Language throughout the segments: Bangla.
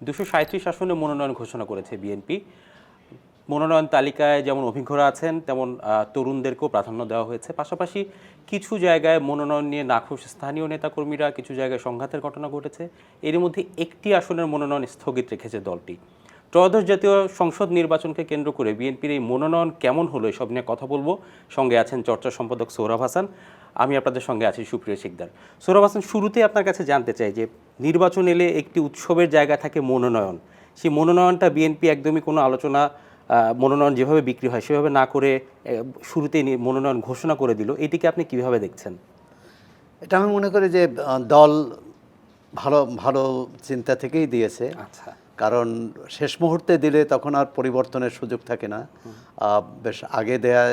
দুশো সাঁত্রিশ আসনে মনোনয়ন ঘোষণা করেছে বিএনপি। মনোনয়ন তালিকায় যেমন অভিজ্ঞরা আছেন, তেমন তরুণদেরকেও প্রাধান্য দেওয়া হয়েছে। পাশাপাশি কিছু জায়গায় মনোনয়ন নিয়ে নাখুশ স্থানীয় নেতাকর্মীরা, কিছু জায়গায় সংঘাতের ঘটনা ঘটেছে। এর মধ্যে একটি আসনের মনোনয়ন স্থগিত রেখেছে দলটি। ত্রয়োদশ জাতীয় সংসদ নির্বাচনকে কেন্দ্র করে বিএনপির এই মনোনয়ন কেমন হলো এসব নিয়ে কথা বলব। সঙ্গে আছেন চর্চা সম্পাদক সৌরভ হাসান। আমি আপনাদের সঙ্গে আছি সুপ্রিয় শিকদার। সৌরভ হাসান শুরুতে আপনার কাছে জানতে চাই যে নির্বাচন এলে একটি উৎসবের জায়গা থাকে মনোনয়ন। সেই মনোনয়নটা বিএনপি একদমই কোনো আলোচনা মনোনয়ন যেভাবে বিক্রি হয় সেভাবে না করে শুরুতেই মনোনয়ন ঘোষণা করে দিল। এটিকে আপনি কীভাবে দেখছেন? এটা আমি মনে করি যে দল ভালো ভালো চিন্তা থেকেই দিয়েছে। আচ্ছা। কারণ শেষ মুহূর্তে দিলে তখন আর পরিবর্তনের সুযোগ থাকে না। বেশ আগে দেয়া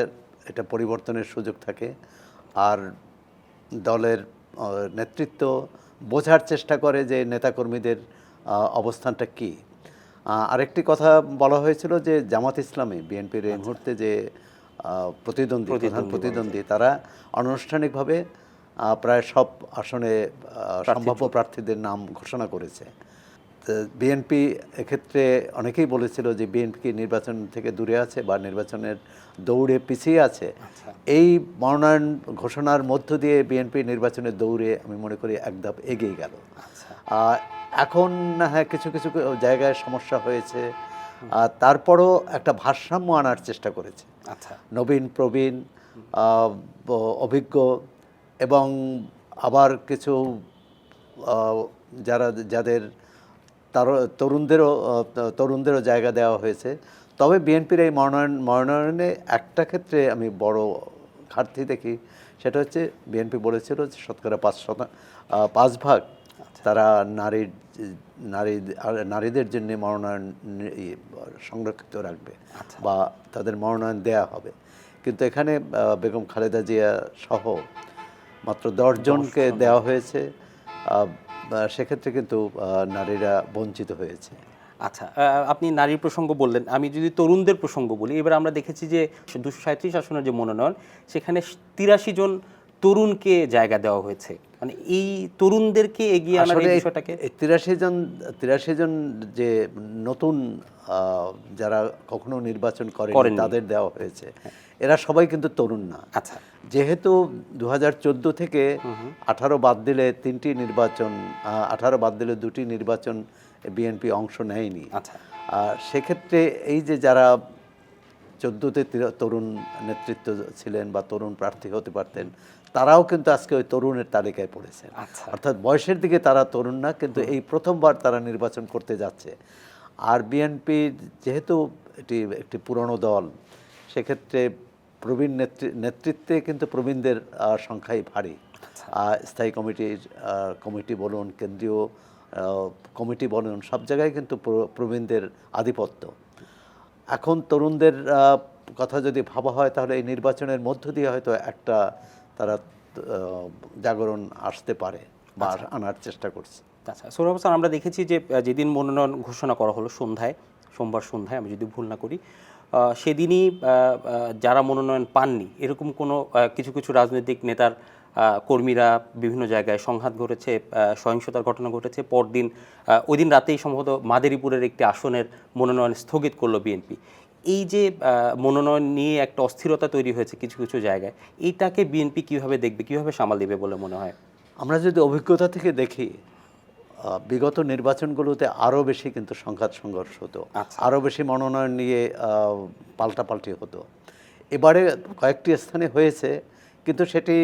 এটা পরিবর্তনের সুযোগ থাকে। আর দলের নেতৃত্ব বোঝার চেষ্টা করে যে নেতাকর্মীদের অবস্থানটা কী। আরেকটি কথা বলা হয়েছিল যে জামাত ইসলামী বিএনপির এই মুহূর্তে যে প্রতিদ্বন্দ্বী প্রধান প্রতিদ্বন্দ্বী তারা আনুষ্ঠানিকভাবে প্রায় সব আসনে সম্ভাব্য প্রার্থীদের নাম ঘোষণা করেছে। বিএনপি এক্ষেত্রে অনেকেই বলেছিল যে বিএনপি কি নির্বাচন থেকে দূরে আছে বা নির্বাচনের দৌড়ে পিছিয়ে আছে। এই মনোনয়ন ঘোষণার মধ্য দিয়ে বিএনপি নির্বাচনের দৌড়ে আমি মনে করি এক ধাপ এগিয়ে গেল। আহ, এখন হ্যাঁ কিছু কিছু জায়গায় সমস্যা হয়েছে। আর তারপরও একটা ভারসাম্য আনার চেষ্টা করেছে। আচ্ছা। নবীন প্রবীণ অভিজ্ঞ এবং আবার কিছু যারা যাদের তরুণদেরও তরুণদেরও জায়গা দেওয়া হয়েছে। তবে বিএনপির এই মনোনয়ন মনোনয়নে একটা ক্ষেত্রে আমি বড় ঘাটতি দেখি সেটা হচ্ছে বিএনপি বলেছিল যে শতকরা পাঁচ শত পাঁচ ভাগ তারা নারীর নারী নারীদের জন্য মনোনয়ন সংরক্ষিত রাখবে বা তাদের মনোনয়ন দেয়া হবে। কিন্তু এখানে বেগম খালেদা জিয়া সহ মাত্র দশজনকে দেওয়া হয়েছে। সেক্ষেত্রে কিন্তু নারীরা বঞ্চিত হয়েছে। আচ্ছা আপনি নারীর প্রসঙ্গ বললেন আমি যদি তরুণদের প্রসঙ্গ বলি এবার আমরা দেখেছি যে দুশো সাঁত্রিশ আসনের যে মনোনয়ন সেখানে তিরাশি জন তরুণকে জায়গা দেওয়া হয়েছে। মানে এই তরুণদেরকে এগিয়ে আনার এই আসলে বিষয়টাকে? তিরাশি জন তিরাশি জন যে নতুন আহ, যারা কখনো নির্বাচন করেন তাদের দেওয়া হয়েছে। এরা সবাই কিন্তু তরুণ না। আচ্ছা। যেহেতু দু হাজার চোদ্দ থেকে আঠারো বাদ দিলে তিনটি নির্বাচন আঠারো বাদ দিলে দুটি নির্বাচন বিএনপি অংশ নেয়নি। আচ্ছা। আর সেক্ষেত্রে এই যে যারা চোদ্দোতে তরুণ নেতৃত্ব ছিলেন বা তরুণ প্রার্থী হতে পারতেন তারাও কিন্তু আজকে ওই তরুণের তালিকায় পড়েছেন। আচ্ছা। অর্থাৎ বয়সের দিকে তারা তরুণ না কিন্তু এই প্রথমবার তারা নির্বাচন করতে যাচ্ছে। আর বিএনপি যেহেতু এটি একটি পুরনো দল সেক্ষেত্রে প্রবীণ নেতৃ- নেতৃত্বে কিন্তু প্রবীণদের সংখ্যাই ভারী। স্থায়ী কমিটির কমিটি বলুন কেন্দ্রীয় কমিটি বলুন সব জায়গায় কিন্তু প্রবীণদের আধিপত্য। এখন তরুণদের কথা যদি ভাবা হয় তাহলে এই নির্বাচনের মধ্য দিয়ে হয়তো একটা তারা জাগরণ আসতে পারে বা আনার চেষ্টা করছে। আচ্ছা সৌরভ হাসান আমরা দেখেছি যে যেদিন মনোনয়ন ঘোষণা করা হলো সন্ধ্যায় সোমবার সন্ধ্যায় আমি যদি ভুল না করি সেদিনই যারা মনোনয়ন পাননি, এরকম কোনো কিছু কিছু রাজনৈতিক নেতার কর্মীরা বিভিন্ন জায়গায় সংঘাত ঘটেছে সহিংসতার ঘটনা ঘটেছে। পরদিন ওই দিন রাতেই সম্ভবত মাদারীপুরের একটি আসনের মনোনয়ন স্থগিত করল বিএনপি। এই যে মনোনয়ন নিয়ে একটা অস্থিরতা তৈরি হয়েছে কিছু কিছু জায়গায়, এইটাকে বিএনপি কীভাবে দেখবে, কীভাবে সামাল দেবে বলে মনে হয়? আমরা যদি অভিজ্ঞতা থেকে দেখি বিগত নির্বাচনগুলোতে আরও বেশি কিন্তু সংঘাত সংঘর্ষ হতো। আচ্ছা। আরও বেশি মনোনয়ন নিয়ে পাল্টাপাল্টি হতো। এবারে কয়েকটি স্থানে হয়েছে কিন্তু সেটি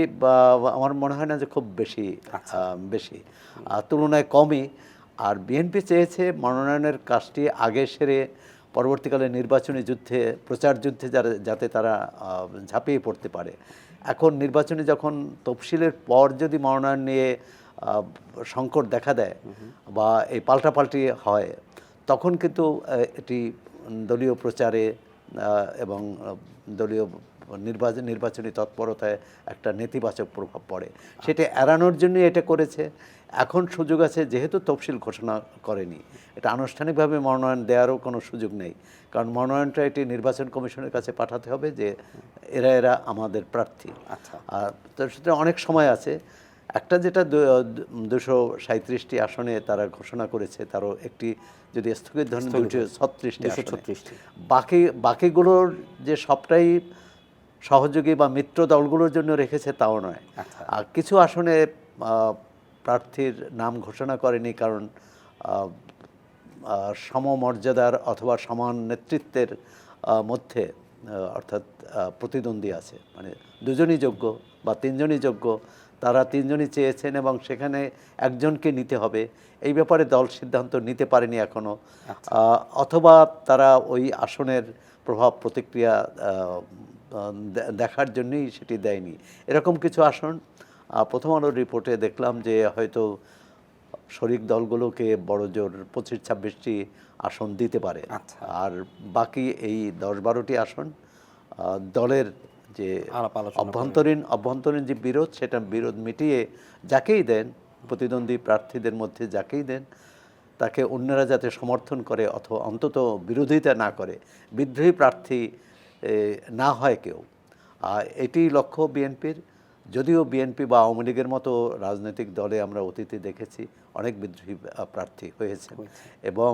আমার মনে হয় না যে খুব বেশি বেশি। তুলনায় কমই। আর বিএনপি চেয়েছে মনোনয়নের কাজটি আগে সেরে পরবর্তীকালে নির্বাচনী যুদ্ধে প্রচার যুদ্ধে যারা যাতে তারা ঝাঁপিয়ে পড়তে পারে। এখন নির্বাচনে যখন তফসিলের পর যদি মনোনয়ন নিয়ে সংকট দেখা দেয় বা এই পাল্টাপাল্টি হয় তখন কিন্তু এটি দলীয় প্রচারে এবং দলীয় নির্বাচন নির্বাচনী তৎপরতায় একটা নেতিবাচক প্রভাব পড়ে। সেটা এড়ানোর জন্যই এটা করেছে। এখন সুযোগ আছে যেহেতু তফসিল ঘোষণা করেনি। এটা আনুষ্ঠানিকভাবে মনোনয়ন দেওয়ারও কোনো সুযোগ নেই। কারণ মনোনয়নটা এটি নির্বাচন কমিশনের কাছে পাঠাতে হবে যে এরা এরা আমাদের প্রার্থী। আচ্ছা। আর তো সুতরাং অনেক সময় আছে। একটা যেটা দুশো সাঁত্রিশটি আসনে তারা ঘোষণা করেছে তারও একটি যদি স্থগিত ধরেন দুশো ছত্রিশটি ছত্রিশটি। বাকি বাকিগুলোর যে সবটাই সহযোগী বা মিত্র দলগুলোর জন্য রেখেছে তাও নয়। আচ্ছা। আর কিছু আসনে প্রার্থীর নাম ঘোষণা করেনি কারণ সমমর্যাদার অথবা সমান নেতৃত্বের মধ্যে অর্থাৎ প্রতিদ্বন্দ্বী আছে। মানে দুজনই যোগ্য বা তিনজনই যোগ্য তারা তিনজনই চেয়েছেন এবং সেখানে একজনকে নিতে হবে। এই ব্যাপারে দল সিদ্ধান্ত নিতে পারেনি এখনও অথবা তারা ওই আসনের প্রভাব প্রতিক্রিয়া দেখার জন্যই সেটি দেয়নি। এরকম কিছু আসন প্রথম আলোর রিপোর্টে দেখলাম যে হয়তো শরিক দলগুলোকে বড় জোর পঁচিশ ছাব্বিশটি আসন দিতে পারে। আচ্ছা। আর বাকি এই দশ বারোটি আসন দলের যে অভ্যন্তরীণ অভ্যন্তরীণ যে বিরোধ সেটা বিরোধ মিটিয়ে যাকেই দেন প্রতিদ্বন্দ্বী প্রার্থীদের মধ্যে যাকেই দেন তাকে অন্যরা যাতে সমর্থন করে অথবা অন্তত বিরোধিতা না করে বিদ্রোহী প্রার্থী না হয় কেউ। আর এটি লক্ষ্য বিএনপির। যদিও বিএনপি বা আওয়ামী লীগের মতো রাজনৈতিক দলে আমরা অতীতে দেখেছি অনেক বিদ্রোহী প্রার্থী হয়েছে। এবং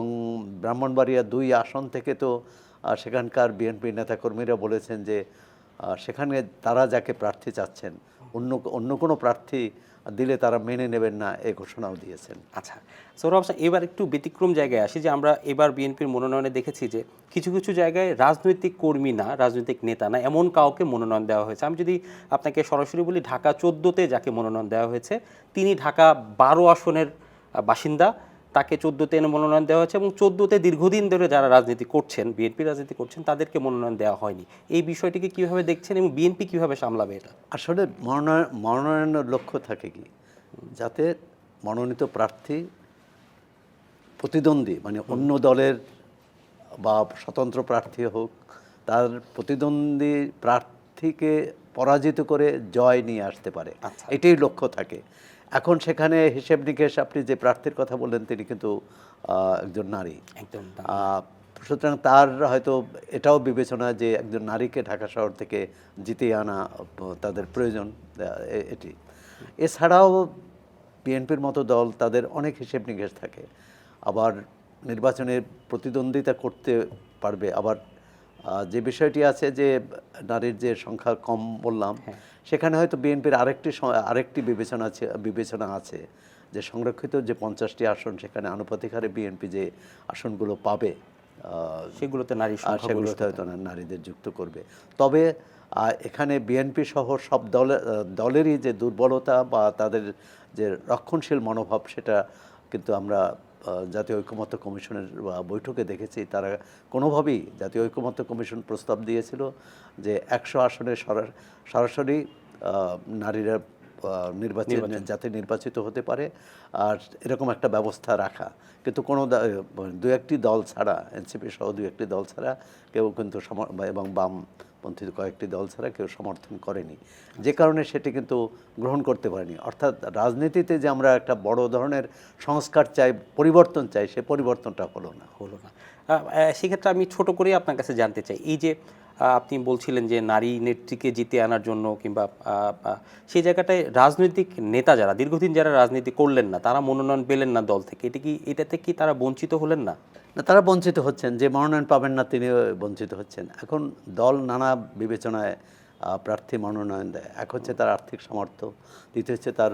ব্রাহ্মণবাড়িয়া দুই আসন থেকে তো সেখানকার বিএনপি নেতাকর্মীরা বলেছেন যে সেখানে তারা যাকে প্রার্থী চাচ্ছেন অন্য অন্য কোনো প্রার্থী দিলে তারা মেনে নেবেন না এই ঘোষণাও দিয়েছেন। আচ্ছা সৌরভ হোসেন, এবার একটু ব্যতিক্রম জায়গায় আসি যে আমরা এবার বিএনপির মনোনয়নে দেখেছি যে কিছু কিছু জায়গায় রাজনৈতিক কর্মী না রাজনৈতিক নেতা না এমন কাউকে মনোনয়ন দেওয়া হয়েছে। আমি যদি আপনাকে সরাসরি বলি ঢাকা চোদ্দোতে যাকে মনোনয়ন দেওয়া হয়েছে তিনি ঢাকা বারো আসনের বাসিন্দা। তাকে চোদ্দোতে এনে মনোনয়ন দেওয়া হয়েছে এবং চোদ্দোতে দীর্ঘদিন ধরে যারা রাজনীতি করছেন বিএনপি রাজনীতি করছেন তাদেরকে মনোনয়ন দেওয়া হয়নি। এই বিষয়টিকে কীভাবে দেখছেন এবং বিএনপি কীভাবে সামলাবে এটা? আসলে মনোনয়ন মনোনয়নের লক্ষ্য থাকে কি? যাতে মনোনীত প্রার্থী প্রতিদ্বন্দ্বী মানে অন্য দলের বা স্বতন্ত্র প্রার্থী হোক তার প্রতিদ্বন্দ্বী প্রার্থীকে পরাজিত করে জয় নিয়ে আসতে পারে। আচ্ছা। এটাই লক্ষ্য থাকে। এখন সেখানে হিসেব নিকেশ আপনি যে প্রার্থীর কথা বললেন তিনি কিন্তু একজন নারী। একদম সুতরাং তার হয়তো এটাও বিবেচনা যে একজন নারীকে ঢাকা শহর থেকে জিতিয়ে আনা তাদের প্রয়োজন এটি। এছাড়াও বিএনপির মতো দল তাদের অনেক হিসেব নিকেশ থাকে। আবার নির্বাচনে প্রতিদ্বন্দ্বিতা করতে পারবে আবার যে বিষয়টি আছে যে নারীর যে সংখ্যা কম বললাম সেখানে হয়তো বিএনপির আরেকটি আরেকটি বিবেচনা আছে বিবেচনা আছে যে সংরক্ষিত যে পঞ্চাশটি আসন সেখানে আনুপাতিক হারে বিএনপি যে আসনগুলো পাবে সেগুলোতে নারী সেগুলোতে হয়তো নারীদের যুক্ত করবে। তবে এখানে বিএনপি সহ সব দলের দলেরই যে দুর্বলতা বা তাদের যে রক্ষণশীল মনোভাব সেটা কিন্তু আমরা জাতীয় ঐকমত্য কমিশনের বৈঠকে দেখেছি তারা কোনোভাবেই জাতীয় ঐকমত্য কমিশন প্রস্তাব দিয়েছিল যে একশো আসনে সরাসরি নারীরা নির্বাচিত যাতে নির্বাচিত হতে পারে আর এরকম একটা ব্যবস্থা রাখা। কিন্তু কোনো দু একটি দল ছাড়া এনসিপি সহ দু একটি দল ছাড়া কেউ কিন্তু এবং বামপন্থী কয়েকটি দল ছাড়া কেউ সমর্থন করেনি। যে কারণে সেটি কিন্তু গ্রহণ করতে পারেনি। অর্থাৎ রাজনীতিতে যে আমরা একটা বড় ধরনের সংস্কার চাই, পরিবর্তন চাই, সে পরিবর্তনটা হলো না। হলো না। সেক্ষেত্রে আমি ছোট করে আপনার কাছে জানতে চাই। এই যে আপনি বলছিলেন যে নারী নেত্রীকে জিতে আনার জন্য কিংবা সেই জায়গাটায় রাজনৈতিক নেতা যারা, দীর্ঘদিন যারা রাজনীতি করলেন না, তারা মনোনয়ন পেলেন না দল থেকে। এটা কি, এটাতে কি তারা বঞ্চিত হলেন না? না তারা বঞ্চিত হচ্ছেন যে মনোনয়ন পাবেন না তিনিও বঞ্চিত হচ্ছেন। এখন দল নানা বিবেচনায় প্রার্থী মনোনয়ন দেয়। এক হচ্ছে তার আর্থিক সামর্থ্য দ্বিতীয় হচ্ছে তার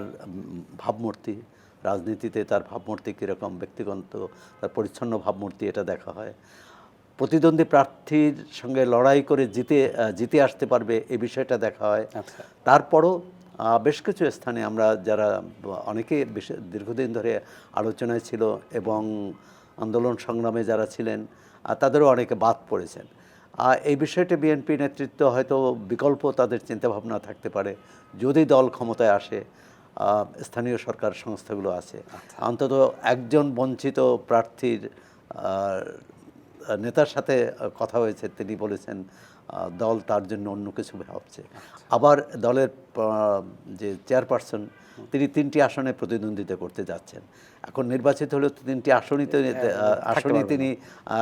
ভাবমূর্তি রাজনীতিতে তার ভাবমূর্তি কীরকম ব্যক্তিগত তার পরিচ্ছন্ন ভাবমূর্তি এটা দেখা হয়। প্রতিদ্বন্দ্বী প্রার্থীর সঙ্গে লড়াই করে জিতে জিতে আসতে পারবে এই বিষয়টা দেখা হয়। আচ্ছা। তারপরও বেশ কিছু স্থানে আমরা যারা অনেকে বেশ- দীর্ঘদিন ধরে আলোচনায় ছিল এবং আন্দোলন সংগ্রামে যারা ছিলেন আর তাদেরও অনেকে বাদ পড়েছেন। আর এই বিষয়টি বিএনপি নেতৃত্ব হয়তো বিকল্প তাদের চিন্তাভাবনা থাকতে পারে। যদি দল ক্ষমতায় আসে স্থানীয় সরকার সংস্থাগুলো আছে। অন্তত একজন বঞ্চিত প্রার্থীর নেতার সাথে কথা হয়েছে তিনি বলেছেন দল তার জন্য অন্য কিছু ভাবছে। আবার দলের যে চেয়ারপারসন তিনি তিনটি আসনে প্রতিদ্বন্দ্বিতা করতে যাচ্ছেন। এখন নির্বাচিত হলেও তো তিনটি আসনই তো আসনই তিনি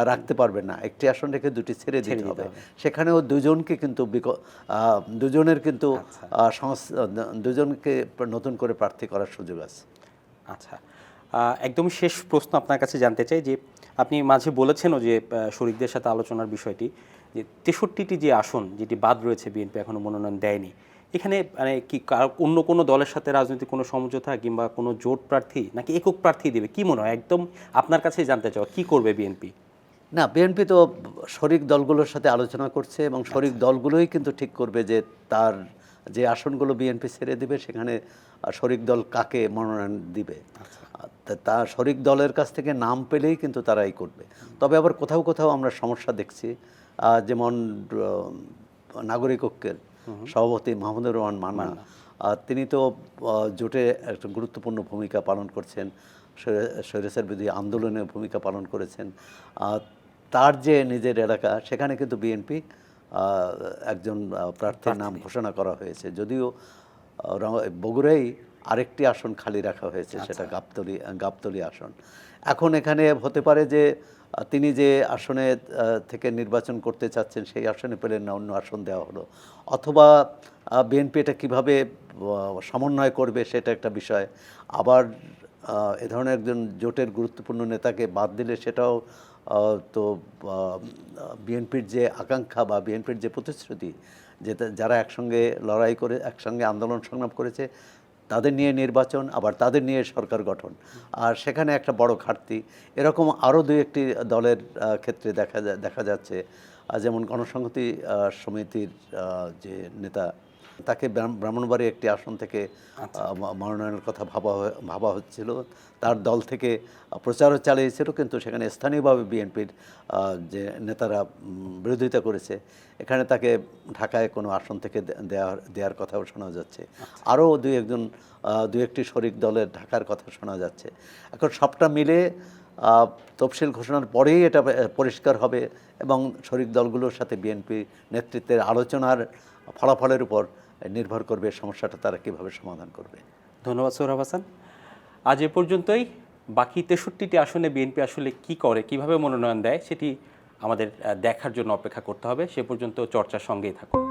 রাখতে পারবেন না। একটি আসন রেখে দুটি ছেড়ে দিতে হবে। সেখানেও দুজনকে কিন্তু দুজনের কিন্তু সংস- দুজনকে নতুন করে প্রার্থী করার সুযোগ আছে। আচ্ছা। একদম শেষ প্রশ্ন আপনার কাছে জানতে চাই যে আপনি মাঝে বলেছেনও যে শরিকদের সাথে আলোচনার বিষয়টি। যে তেষট্টিটি যে আসন যেটি বাদ রয়েছে বিএনপি এখনও মনোনয়ন দেয়নি এখানে মানে কি অন্য কোনো দলের সাথে রাজনৈতিক কোনো সমঝোতা কিংবা কোনো জোট প্রার্থী নাকি একক প্রার্থী দেবে? কি মনে হয়? একদম আপনার কাছেই জানতে চাও কি করবে বিএনপি? না বিএনপি তো শরিক দলগুলোর সাথে আলোচনা করছে এবং শরিক দলগুলোই কিন্তু ঠিক করবে যে তার যে আসনগুলো বিএনপি ছেড়ে দিবে সেখানে শরিক দল কাকে মনোনয়ন দিবে। তা- তা শরিক দলের কাছ থেকে নাম পেলেই কিন্তু তারাই করবে। তবে আবার কোথাও কোথাও আমরা সমস্যা দেখছি যেমন নাগরিক ঐক্যের সভাপতি মাহমুদুর রহমান মান্না। তিনি তো জোটে একটা গুরুত্বপূর্ণ ভূমিকা পালন করছেন স্বৈরাচার বিরোধী আন্দোলনে ভূমিকা পালন করেছেন। তার যে নিজের এলাকা সেখানে কিন্তু বিএনপি একজন প্রার্থীর নাম ঘোষণা করা হয়েছে। যদিও বগুড়াই আরেকটি আসন খালি রাখা হয়েছে সেটা গাবতলি গাবতলি আসন। এখন এখানে হতে পারে যে তিনি যে আসনে থেকে নির্বাচন করতে চাচ্ছেন সেই আসনে পেলেন না অন্য আসন দেওয়া হলো। অথবা বিএনপি এটা কীভাবে সমন্বয় করবে সেটা একটা বিষয়। আবার এ ধরনের একজন জোটের গুরুত্বপূর্ণ নেতাকে বাদ দিলে সেটাও তো বিএনপির যে আকাঙ্ক্ষা বা বিএনপির যে প্রতিশ্রুতি যে যারা একসঙ্গে লড়াই করে একসঙ্গে আন্দোলন সংগ্রাম করেছে তাদের নিয়ে নির্বাচন, আবার তাদের নিয়ে সরকার গঠন। আর সেখানে একটা বড় ঘাটতি, এরকম আরও দুই একটি দলের ক্ষেত্রে দেখা দেখা যাচ্ছে। যেমন গণসংহতি সমিতির যে নেতা তাকে ব্রাহ্ম- ব্রাহ্মণবাড়ি একটি আসন থেকে মনোনয়নের কথা ভাবা ভাবা হচ্ছিল। তার দল থেকে প্রচারও চালিয়েছিল কিন্তু সেখানে স্থানীয়ভাবে বিএনপির যে নেতারা বিরোধিতা করেছে এখানে তাকে ঢাকায় কোনো আসন থেকে দেওয়ার দেওয়ার কথাও শোনা যাচ্ছে। আরও দুই একজন দু একটি শরিক দলের ঢাকার কথা শোনা যাচ্ছে। এখন সবটা মিলে তফসিল ঘোষণার পরেই এটা পরিষ্কার হবে এবং শরিক দলগুলোর সাথে বিএনপি নেতৃত্বের আলোচনার ফলাফলের উপর নির্ভর করবে সমস্যাটা তারা কীভাবে সমাধান করবে। ধন্যবাদ সোহরাব হাসান। আজ এ পর্যন্তই। বাকি তেষট্টিটি আসনে বিএনপি আসলে কি করে, কীভাবে মনোনয়ন দেয়, সেটি আমাদের দেখার জন্য অপেক্ষা করতে হবে। সে পর্যন্ত চর্চার সঙ্গেই থাকুন।